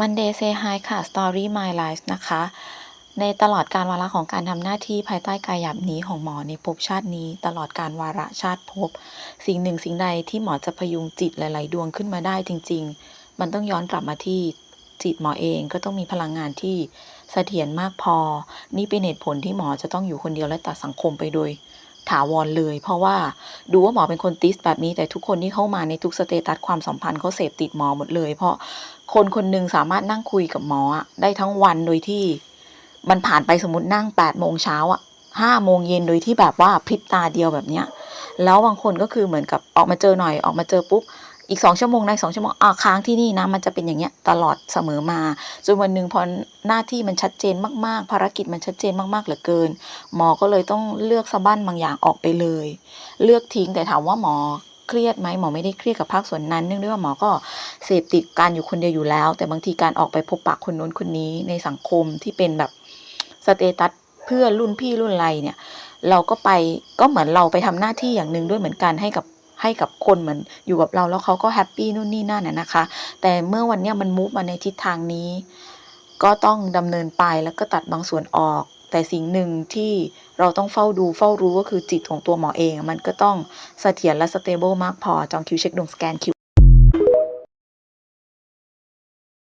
Monday Say Hi ค่ะ Story My Life นะคะ ในตลอดการวาระของการทำหน้าที่ภายใต้กายหยาบนี้ของหมอในภพชาตินี้ ตลอดการวาระชาติภพสิ่งหนึ่งสิ่งใดที่หมอจะพยุงจิตหลาย ๆ ดวงขึ้นมาได้จริง ๆ มันต้องย้อนกลับมาที่จิตหมอเองก็ต้องมีพลังงานที่เสถียรมากพอ นี่เป็นเหตุผลที่หมอจะต้องอยู่คนเดียวและตัดสังคมไปโดย ถาวรเลย เพราะว่าดูว่าหมอเป็นคนติสแบบนี้แต่ทุกคนที่เข้ามาในทุกสเตตัสความสัมพันธ์เขาเสพติดหมอหมดเลย เพราะคนคนหนึ่งสามารถนั่งคุยกับหมอได้ทั้งวันโดยที่มันผ่านไปสมมตินั่งแปดโมงเช้าอะห้าโมงเย็นโดยที่แบบว่าพริบตาเดียวแบบเนี้ย แล้วบางคนก็คือเหมือนกับออกมาเจอหน่อยออกมาเจอปุ๊บ อีกสองชั่วโมงในสองชั่วโมงอ่าค้างที่นี่นะมันจะเป็นอย่างเงี้ยตลอดเสมอมาจนวันหนึ่งพอหน้าที่มันชัดเจนมากๆ ภารกิจมันชัดเจนมากๆเหลือเกิน หมอก็เลยต้องเลือกสะบั้นบางอย่างออกไปเลย เลือกทิ้งแต่ถามว่าหมอเครียดไหมหมอไม่ได้เครียดกับภาคส่วนนั้น เนื่องด้วยว่าหมอก็เสพติดการอยู่คนเดียวอยู่แล้ว แต่บางทีการออกไปพบปะคนนู้นคนนี้ในสังคมที่เป็นแบบสเตตัสเพื่อนรุ่นพี่รุ่นอะไรเนี่ย เราก็ไปก็เหมือนเราไปทำหน้าที่อย่างหนึ่งด้วยเหมือนกันให้กับ ให้กับคนเหมือนอยู่กับเราแล้วเขาก็แฮปปี้นู่นนี่นั่นน่ะนะคะ แต่เมื่อวันเนี้ยมันมูฟมาในทิศทางนี้ ก็ต้องดำเนินไปแล้วก็ตัดบางส่วนออก แต่สิ่งหนึ่งที่เราต้องเฝ้าดูเฝ้ารู้ก็คือจิตของตัวหมอเอง มันก็ต้องเสถียรและสเตเบิลมากพอจองคิวเช็คดวงสแกนคิว